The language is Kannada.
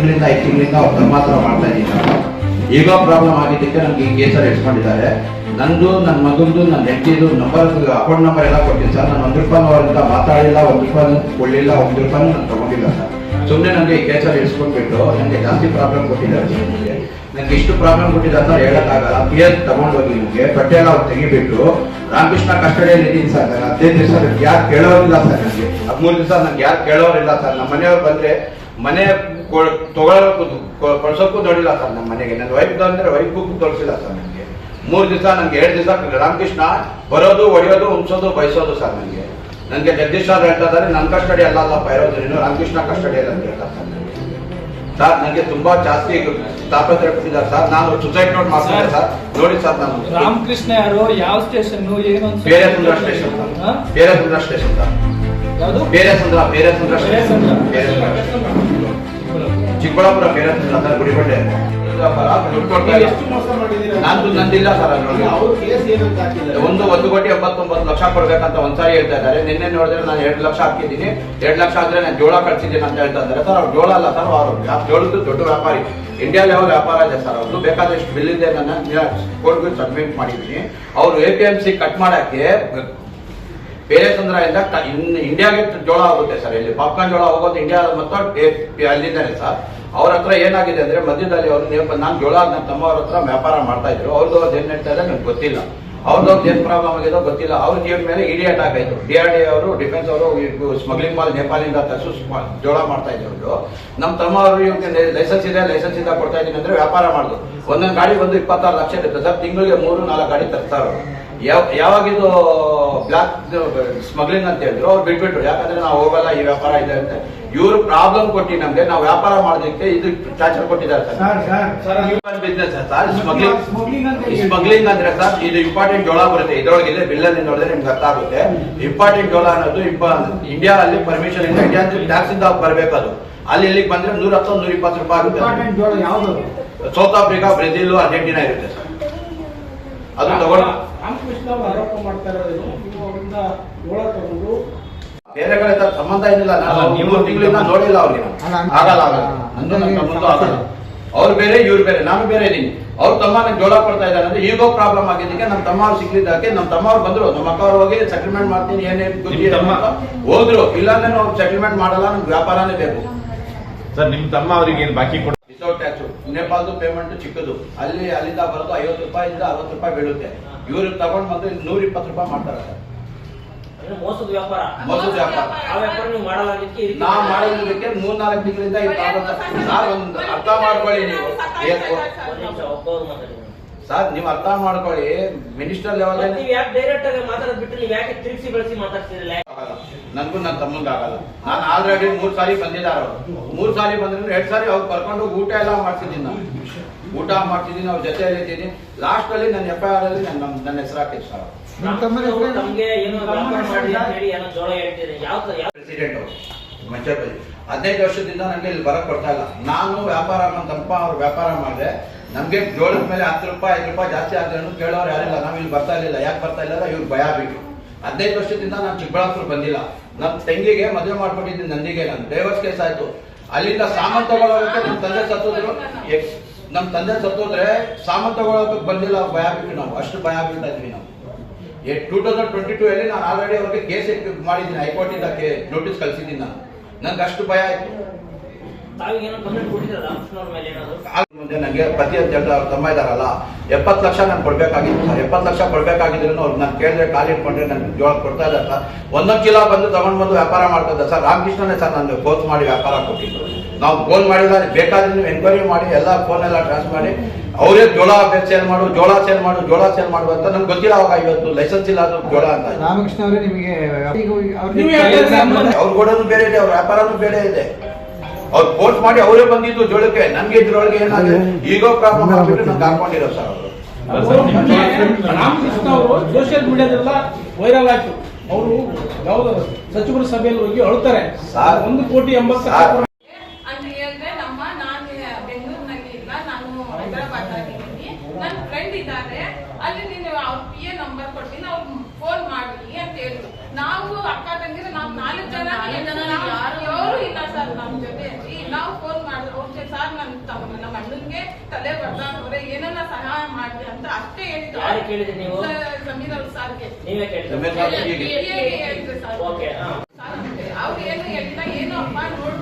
ತಿಂಗಳಿಂದ ಐದು ತಿಂಗಳಿಂದ ಅವ್ರು ಧರ್ಮಾಂತರ ಮಾಡ್ತಾ ಇದ್ದೀನಿ ನಾನು ಈಗ ಪ್ರಾಬ್ಲಮ್ ಆಗಿದ್ದಕ್ಕೆ ನನಗೆ ಈ ಕೇಸಲ್ಲಿ ಇಟ್ಕೊಂಡಿದ್ದಾರೆ ನಂದು ನನ್ನ ಮಗಂದು ನನ್ನ ಹೆಂಡತಿದು ನಂಬರ್ ಅಕೌಂಟ್ ನಂಬರ್ ಎಲ್ಲ ಕೊಟ್ಟಿದ್ದೀನಿ ಸರ್. ನಾನು ಒಂದು ರೂಪಾಯಿ ಅವರಿಂದ ಮಾತಾಡಿಲ್ಲ ಒಂದು ರೂಪಾಯಿ ಕೊಡಲಿಲ್ಲ, ಒಂದು ರೂಪಾಯಿ ನಾನು ತಗೊಂಡಿಲ್ಲ ಸರ್. ಸುಮ್ಮನೆ ನನಗೆ ಈ ಕೇಸಲ್ಲಿ ಇಳಿಸ್ಕೊಂಡ್ಬಿಟ್ಟು ನನಗೆ ಜಾಸ್ತಿ ಪ್ರಾಬ್ಲಮ್ ಕೊಟ್ಟಿದ್ದಾರೆ ನನಗೆ ನನಗೆ ಇಷ್ಟು ಪ್ರಾಬ್ಲಮ್ ಕೊಟ್ಟಿದ್ದಾರೆ ಅಂತ ಹೇಳೋಕ್ಕಾಗಲ್ಲ. ಪಿ ಎಸ್ ತಗೊಂಡೋಗಿ ನಿಮಗೆ, ಬಟ್ಟೆ ಎಲ್ಲ ಅವ್ರು ತೆಗಿಬಿಟ್ಟು ರಾಮಕೃಷ್ಣ ಕಸ್ಟಡಿಯಲ್ಲಿ ಇದ್ದೀನಿ ಸರ್. ನಾನು ಹದಿನೈದು ದಿವಸ ಯಾರು ಕೇಳೋರಿಲ್ಲ ಸರ್ ನನಗೆ ಹದಿಮೂರು ದಿವಸ ನನಗೆ ಯಾರು ಕೇಳೋರಿಲ್ಲ ಸರ್. ನಮ್ಮ ಮನೆಯವ್ರು ಬಂದರೆ ಮನೆ ತಗೊಳ್ಳೋಕ್ಕೂ ಕಳ್ಸೋಕ್ಕೂ ದೊಡ್ಡಿಲ್ಲ ಸರ್ ನಮ್ಮ ಮನೆಗೆ. ನನ್ನ ವೈಫ್ ಅಂದ್ರೆ ವೈಫ್ಗೂ ತೋರಿಸಿಲ್ಲ ಸರ್ ನನಗೆ. ಮೂರು ದಿವಸ ನನಗೆ ಎರಡು ದಿವಸ ರಾಮಕೃಷ್ಣ ಬರೋದು ಹೊಡೆಯೋದು ಉಣ್ಸೋದು ಬಯಸೋದು ಸರ್ ನನಗೆ. ನನಗೆ ಜಗದೀಶ್ ಸರ್ ಹೇಳ್ತಾ ಇದ್ದಾರೆ ನನ್ನ ಕಸ್ಟಡಿ ಅಲ್ಲ ಅಲ್ಲಪ್ಪ ಇರೋದು ನೀನು ರಾಮಕೃಷ್ಣ ಕಸ್ಟಡಿ ಅಂತ ಹೇಳ್ತಾರೆ ಸರ್ ಸರ್ ನನಗೆ ತುಂಬಾ ಜಾಸ್ತಿ ತಾಪತ್ರೆ ಕೊಟ್ಟಿದ್ದಾರೆ ಸರ್. ನಾನು ಸುಸೈಡ್ ನೋಟ್ ಮಾಡ್ತಾರೆ ಸರ್ ನೋಡಿ ಸರ್ ನಾನು. ರಾಮಕೃಷ್ಣ ಯಾರು ಯಾವ ಸ್ಟೇಷನ್ ಏನು ಬೇರೆ ಸುಂದರ ಸ್ಟೇಷನ್? ಬೇರೆ ಸುಂದರ ಸ್ಟೇಷನ್ ಸರ್. ಬೇರೆ ಸುಂದರ ಬೇರೆ ಸುಂದರ. ಬೇರೆ ಸುಂದರ. ಚಿಕ್ಕಬಳ್ಳಾಪುರ ಬೇರೆ ಸುಂದರ ಸರ್ ಗುಡಿಬಂಡೆ ನಾನು ನಂದಿಲ್ಲ ಸರ್? ಒಂದು ಒಂದು ಕೋಟಿ ಎಂಬತ್ತೊಂಬತ್ತು ಲಕ್ಷ ಕೊಡ್ಬೇಕಂತ ಒಂದ್ಸಾರಿ ಹೇಳ್ತಾ ಇದ್ದಾರೆ. ನಿನ್ನೆ ನೋಡಿದ್ರೆ ನಾನು ಎರಡು ಲಕ್ಷ ಹಾಕಿದ್ದೀನಿ. ಎರಡು ಲಕ್ಷ ಆದ್ರೆ ನಾನು ಜೋಳ ಕಳ್ಸಿದ್ದೀನಿ ಅಂತ ಹೇಳ್ತಾ ಇದ್ದಾರೆ. ಸರ್ ಅವ್ರು ಜೋಳ ಅಲ್ಲ ಸರ್ ಅವರು ಜೋಳದ್ದು ದೊಡ್ಡ ವ್ಯಾಪಾರಿ. ಇಂಡಿಯಾ ಲೆವೆಲ್ ವ್ಯಾಪಾರ ಇದೆ ಸರ್ ಅವ್ರದ್ದು ಬೇಕಾದಷ್ಟು ಬಿಲ್ ಇದೆ ನನ್ನ ಕೋರ್ಟ್ಗೆ ಸಬ್ಮಿಟ್ ಮಾಡಿದ್ದೀನಿ. ಅವರು A P M C cut ಮಾಡಕ್ಕೆ ಬೇರೆ ತೊಂದರೆಯಿಂದ ಇಂಡಿಯಾಗೆ ಜೋಳ ಹೋಗುತ್ತೆ ಸರ್. ಇಲ್ಲಿ ಪಾಪ್ಕಾರ್ನ್ ಜೋಳ ಹೋಗೋದು ಇಂಡಿಯಾ ಮತ್ತು ಅಲ್ಲಿಂದಾನೆ ಸರ್. ಅವ್ರ ಹತ್ರ ಏನಾಗಿದೆ ಅಂದ್ರೆ ಮಧ್ಯದಲ್ಲಿ ಅವರು ನಾನು ಜೋಳ ನನ್ನ ತಮ್ಮವ್ರ ಹತ್ರ ವ್ಯಾಪಾರ ಮಾಡ್ತಾ ಇದ್ರು. ಅವ್ರದ್ದು ಅವ್ರದ್ದು ಏನ್ ನಡೀತಾ ಇದೆ ನನಗೆ ಗೊತ್ತಿಲ್ಲ. ಅವ್ರದ್ದು ಏನ್ ಪ್ರಾಬ್ಲಮ್ ಆಗಿದೋ ಗೊತ್ತಿಲ್ಲ. ಅವ್ರ ಜೀವನ ಮೇಲೆ ಇಡಿ ಅಟ್ಯಾಕ್ ಆಯ್ತು ಡಿ ಆರ್ ಡಿ ಅವರು ಡಿಫೆನ್ಸ್ ಅವರು ಸ್ಮಗ್ಲಿಂಗ್ ಮಾಲ್ ನೇಪಾಳಿಂದ ತರಿಸು ಜೋಳ ಮಾಡ್ತಾ ಇದ್ರು ನಮ್ಮ ತಮ್ಮ ಅವರು ಇವ್ರಿಗೆ ಲೈಸೆನ್ಸ್ ಇದೆ ಲೈಸೆನ್ಸ್ ಇಂದ ಕೊಡ್ತಾ ಇದ್ದೀನಿ ಅಂದ್ರೆ ವ್ಯಾಪಾರ ಮಾಡುದು. ಒಂದೊಂದು ಗಾಡಿ ಬಂದು ಇಪ್ಪತ್ತಾರು ಲಕ್ಷ ಇರುತ್ತೆ ಸರ್. ತಿಂಗಳಿಗೆ ಮೂರು ನಾಲ್ಕು ಗಾಡಿ ತರ್ತಾರೆ ಯಾವ ಯಾವಾಗಿದು ಬ್ಲಾಕ್ ಸ್ಮಗ್ಲಿಂಗ್ ಅಂತ ಹೇಳಿದ್ರು ಅವ್ರು ಬಿಟ್ಬಿಟ್ರು. ಯಾಕಂದ್ರೆ ನಾವು ಹೋಗಲ್ಲ ಈ ವ್ಯಾಪಾರ ಇದೆ ಅಂತ. ಇವರು ಪ್ರಾಬ್ಲಮ್ ಕೊಟ್ಟಿ ನಮ್ಗೆ ನಾವು ವ್ಯಾಪಾರ ಮಾಡೋದಕ್ಕೆ ಇದು ಚಾರ್ಜರ್ ಕೊಟ್ಟಿದ್ದಾರೆ ಸರ್. ಸರ್, ಬಿಸ್ನೆಸ್ ಸ್ಮಗ್ಲಿಂಗ್ ಅಂದ್ರೆ ಸರ್ ಇದು ಇಂಪಾರ್ಟೆಂಟ್ ಜೋಳ ಬರುತ್ತೆ. ಇದ್ರೊಳಗಿದೆ ಬಿಲ್ಲಲ್ಲಿ ನೋಡಿದ್ರೆ ನಿಮ್ಗೆ ಅರ್ಥ ಆಗುತ್ತೆ. ಇಂಪಾರ್ಟೆಂಟ್ ಜೋಳ ಅನ್ನೋದು ಇಂಡಿಯಾ ಅಲ್ಲಿ ಪರ್ಮಿಷನ್ ಇಂದ ಇಂಡಿಯಾ ಟ್ಯಾಕ್ಸ್ ಇಂದ ಬರಬೇಕು ಅದು ಅಲ್ಲಿ ಇಲ್ಲಿಗೆ ಬಂದ್ರೆ ನೂರ ಹತ್ತು ನೂರ ಇಪ್ಪತ್ತು ರೂಪಾಯಿ ಆಗುತ್ತೆ. ಇಂಪಾರ್ಟೆಂಟ್ ಜೋಳ ಯಾವ್ದು? ಸೌತ್ ಆಫ್ರಿಕಾ ಬ್ರೆಜಿಲ್ ಅರ್ಜೆಂಟಿನಾ ಇರುತ್ತೆ ಸರ್. ಅದು ತಗೊಂಡು ರಾಮಕೃಷ್ಣ ಅವರು ಆರೋಪ ಮಾಡ್ತಾ ಇರೋದೇನು ನೀವು ಅವರಿಂದ ಜೋಳ ತಗೊಂಡು ಬೇರೆ ಕಡೆ ತರ ಸಂಬಂಧ ಏನಿಲ್ಲ ನಾನು ಮೂರು ತಿಂಗಳಿಂದ ನೋಡಿಲ್ಲ ಅವ್ರಿಗೆ ನಾನು. ಆಗಲ್ಲ ಆಗಲ್ಲ. ನಂದು ಅಂದ್ರೆ ನನ್ನ ಅವ್ರು ಬೇರೆ ಇವ್ರು ಬೇರೆ ನಾನು ಬೇರೆ ಇದ್ದೀನಿ ಅವ್ರ ತಮ್ಮ ನಂಗೆ ಜೋಳ ಕೊಡ್ತಾ ಇದ್ದಾರೆ ಅಂದ್ರೆ ಈಗೋ ಪ್ರಾಬ್ಲಮ್ ಆಗಿದ್ದಕ್ಕೆ ನಮ್ಮ ತಮ್ಮ ಅವ್ರು ಸಿಕ್ಕಿದ್ದಕ್ಕೆ ನಮ್ಮ ತಮ್ಮ ಅವ್ರು ಬಂದ್ರು. ನಮ್ಮ ಅಕ್ಕ ಅವ್ರು ಹೋಗಿ ಸೆಟಲ್ಮೆಂಟ್ ಮಾಡ್ತೀನಿ ಏನೇನು ನಿಮ್ ತಮ್ಮ? ಹೋದ್ರು. ಇಲ್ಲಾಂದ್ರೆ ನಾವು ಸೆಟಲ್ಮೆಂಟ್ ಮಾಡಲ್ಲ ನಮ್ಗೆ ವ್ಯಾಪಾರನೇ ಬೇಕು. ಸರ್ ನಿಮ್ ತಮ್ಮ ಅವ್ರಿಗೆ ಏನ್ ಬಾಕಿ ಕೊಡ ನೇಪಾಳದು ಪೇಮೆಂಟ್ ಚಿಕ್ಕದು. ಅಲ್ಲಿ ಅಲ್ಲಿಂದ ಬರೋದು ಐವತ್ತು ರೂಪಾಯಿಂದ ಅರವತ್ತು ರೂಪಾಯಿ ಬೀಳುತ್ತೆ. ಇವ್ರಿಗೆ ತಗೊಂಡ್ ಬಂದು ನೂರ ಇಪ್ಪತ್ತು ರೂಪಾಯಿ ಮಾಡ್ತಾರೆ ಮೋಸದ ವ್ಯಾಪಾರ. ಮೋಸದ ವ್ಯಾಪಾರ. ನಾ ಮಾಡಿದ್ದಕ್ಕೆ ಮೂರ್ ನಾಲ್ಕು ತಿಂಗಳಿಂದ ಸರ್. ಒಂದು ಅರ್ಥ ಮಾಡ್ಕೊಳ್ಳಿ ನೀವು ಸರ್ ನೀವು ಅರ್ಥ ಮಾಡ್ಕೊಳ್ಳಿ ಮಿನಿಸ್ಟರ್ ಲೆವೆಲ್ ನೀವು ಯಾಕೆ ಡೈರೆಕ್ಟ್ ಆಗಿ ಮಾತಾಡೋದ್ ಬಿಟ್ಟು ನೀವು ಯಾಕೆ ತಿರುಗಿಸಿ ಬಳಸಿ ಮಾತಾಡ್ತಿರಲಿಲ್ಲ ನನ್ಗೂ ನನ್ ತಮ್ಮ ಆಗಲ್ಲ ನಾನು ಆಲ್ರೆಡಿ ಮೂರ್ ಸಾರಿ ಬಂದಿದ್ದಾರೆ ಅವರು. ಮೂರ್ ಸಾರಿ ಬಂದ್ರೆ ಎರಡ್ ಸಾರಿ ಅವ್ರು ಕರ್ಕೊಂಡು ಊಟ ಎಲ್ಲ ಮಾಡ್ತಿದ್ದೀನಿ ನಾನು. ಊಟ ಮಾಡ್ತಿದ್ದೀನಿ ಅವ್ರ ಜೊತೆ ಇದ್ದೀನಿ. ಲಾಸ್ಟ್ ಅಲ್ಲಿ ನನ್ನ ಎಫ್ ಐ ಆರ್ ಅಲ್ಲಿ ನನ್ನ ನನ್ನ ಹೆಸರು ಹಾಕಿದ್ರು ಸರ್. ಪ್ರೆಸಿಡೆಂಟ್ ಅವರು. ಮಂಚಪಲ್ಲಿ ಹದಿನೈದು ವರ್ಷದಿಂದ ನನಗೆ ಇಲ್ಲಿ ಬರಕ್ ಬರ್ತಾ ಇಲ್ಲ. ನಾನು ವ್ಯಾಪಾರ ತಮ್ಮ ಅವ್ರು ವ್ಯಾಪಾರ ಮಾಡಿದೆ. ನಮಗೆ ಜೋಳದ ಮೇಲೆ ಹತ್ತು ರೂಪಾಯಿ, ಐದು ರೂಪಾಯಿ ಜಾಸ್ತಿ ಆದ್ರೂ ಕೇಳೋರು ಯಾರಿಲ್ಲ ನಾವು ಇಲ್ಲಿ ಬರ್ತಾ ಇರಲಿಲ್ಲ. ಯಾಕೆ ಬರ್ತಾ ಇಲ್ಲ ಇವ್ರು ಭಯ ಬಿಟ್ಟು ಹದಿನೈದು ವರ್ಷದಿಂದ ನಾನು ಚಿಕ್ಕಬಳ್ಳಾಪುರ ಬಂದಿಲ್ಲ. ನಮ್ಮ ತಂಗಿಗೆ ಮದುವೆ ಮಾಡ್ಕೊಂಡಿದ್ದೀನಿ ನಂದಿಗೆ. ನಾನು ಡೈವರ್ಸ್ ಕೇಸ್ ಆಯ್ತು. ಅಲ್ಲಿಂದ ಸಾಮಾನು ತಗೊಳ್ಳೋದಕ್ಕೆ ನಮ್ಮ ತಂದೆ ಸತ್ತೋದ್ರು. ನಮ್ಮ ತಂದೆ ಸತ್ತೋದ್ರೆ ಸಾಮಾನು ತಗೊಳ್ಳೋದಕ್ಕೆ ಬಂದಿಲ್ಲ. ಭಯ ಬಿಟ್ಟು ನಾವು. ಅಷ್ಟು ಭಯ ಬೀಳ್ತಾ ಇದ್ವಿ ನಾವು. ಟೂ ತೌಸಂಡ್ ಟ್ವೆಂಟಿ ಟೂ ಅಲ್ಲಿ ನಾನು ಆಲ್ರೆಡಿ ಅವ್ರಿಗೆ ಕೇಸ್ ಮಾಡಿದ್ದೀನಿ. ಹೈಕೋರ್ಟಿಂದ ನೋಟಿಸ್ ಕಳಿಸಿದ್ದೀನಿ ನಾನು. ನಂಗೆ ಅಷ್ಟು ಭಯ ಆಯ್ತು. ಮುಂದೆ ನನಗೆ ಪತಿ ಅಂತ ಹೇಳಿದ್ರೆ ಅವ್ರ ತಮ್ಮ ಇದಾರಲ್ಲ ಎಪ್ಪತ್ತು ಲಕ್ಷ ನಾನು ಕೊಡ್ಬೇಕಾಗಿತ್ತು. ಎಪ್ಪತ್ತು ಲಕ್ಷ ಕೊಡ್ಬೇಕಾಗಿದ್ರು ಅವ್ರು ನಾನು ಕೇಳಿದ್ರೆ ಖಾಲಿ ಇಟ್ಕೊಂಡ್ರೆ ನನ್ಗೆ ಜೋಳ ಕೊಡ್ತಾ ಇದ್ದಾರೆ ಸರ್. ಒಂದೊಂದು ಚೀಲ ಬಂದು ತಗೊಂಡು ಬಂದು ವ್ಯಾಪಾರ ಮಾಡ್ತಾ ಸರ್. ರಾಮಕೃಷ್ಣನೇ ಸರ್ ನಾನು ಫೋನ್ ಮಾಡಿ ವ್ಯಾಪಾರ ಕೊಟ್ಟಿದ್ದು. ನಾವು ಫೋನ್ ಮಾಡಿಲ್ಲ ಬೇಕಾದ್ರೆ ನೀವು ಎಂಕ್ವೈರಿ ಮಾಡಿ ಎಲ್ಲ ಫೋನ್ ಎಲ್ಲ ಟ್ರಾನ್ಸ್ ಮಾಡಿ. ಅವರೇ ಜೋಳ ಸೇಲ್ ಮಾಡು ಜೋಳ ಸೇಲ್ ಮಾಡು ಜೋಳ ಸೇಲ್ ಮಾಡು ಅಂತ ನಮ್ಗೆ ಗೊತ್ತಿಲ್ಲ ಅವಾಗ ಇವತ್ತು ಲೈಸೆನ್ಸ್ ಇಲ್ಲ ಅದು ಜೋಳ ಅಂತ. ರಾಮಕೃಷ್ಣ ಅವರೇ ನಿಮಗೆ ಅವ್ರ ಗೋಡನು ಬೇರೆ ಇದೆ ಅವ್ರ ವ್ಯಾಪಾರನು ಬೇರೆ ಇದೆ. ಅವ್ರ ಫೋರ್ಸ್ ಮಾಡಿ ಅವರೇ ಬಂದಿದ್ದು ಜೋಳಕ್ಕೆ ನಮ್ಗೆ ಇದ್ರೊಳಗೆ ಏನಾದ್ರೆ ಈಗೋ ಪ್ರಾಬ್ಲಮ್ ಆಗ್ಬಿಟ್ಟು ನಮ್ಗೆ ಹಾಕೊಂಡಿರೋ ಸರ್ ಅವರು. ರಾಮಕೃಷ್ಣ ಅವರು ಸೋಷಿಯಲ್ ಮೀಡಿಯಾದೆಲ್ಲ ವೈರಲ್ ಆಯ್ತು. ಅವರು ಯಾವ್ದು ಸಚಿವರ ಸಭೆಯಲ್ಲಿ ಹೋಗಿ ಅಳ್ತಾರೆ. ಸಾರ್. ಒಂದು ಕೋಟಿ ಎಂಬತ್ತು ಸಾರ್. ಲಕ್ಷ ಅಂತ ಹೇಳಿದ್ರೆ ನಮ್ಮ ನಾನು ಬೆಂಗಳೂರಿನಲ್ಲಿ ಇಲ್ಲ ನಾನು ಹೈದರಾಬಾದ್ ಆಗಿದ್ದೀನಿ ನನ್ನ ಫ್ರೆಂಡ್ ಇದ್ದಾರೆ. ಅಲ್ಲಿ ನೀನು ಅವ್ರ ಪಿ ಎ ನಂಬರ್ ಕೊಡ್ತೀನಿ ಅವ್ರು ಫೋನ್ ಮಾಡಿ ಅಂತ ಹೇಳಿದ್ರು. ನಾವು ಅಕ್ಕ ತಂಗಿದ್ರೆ ನಾವು ನಾಲ್ಕು ಜನ ಯಾರು ಇಲ್ಲ ಸರ್ ನಮ್ಮ ಜೊತೆ. ಈ ನಾವು ಫೋನ್ ಮಾಡಿದ್ರು. ಓಕೆ ಸರ್ ನನ್ನ ತಮ್ಮ ನಮ್ಮ ಅಣ್ಣನ್ಗೆ ತಲೆ ಬರ್ದಾಕವ್ರೆ ಏನನ್ನ ಸಹಾಯ ಮಾಡಿ ಅಂತ ಅಷ್ಟೇ ಹೇಳಿದ್ರು. ಸಮೀರ್ ಅವ್ರ ಸಾರ್ಗೆ. ಹೇಳಿದ್ರು ಸರ್. ಅವ್ರು ಏನು ಹೇಳಿಲ್ಲ ಏನು ಅಪ್ಪ ನೋಡ್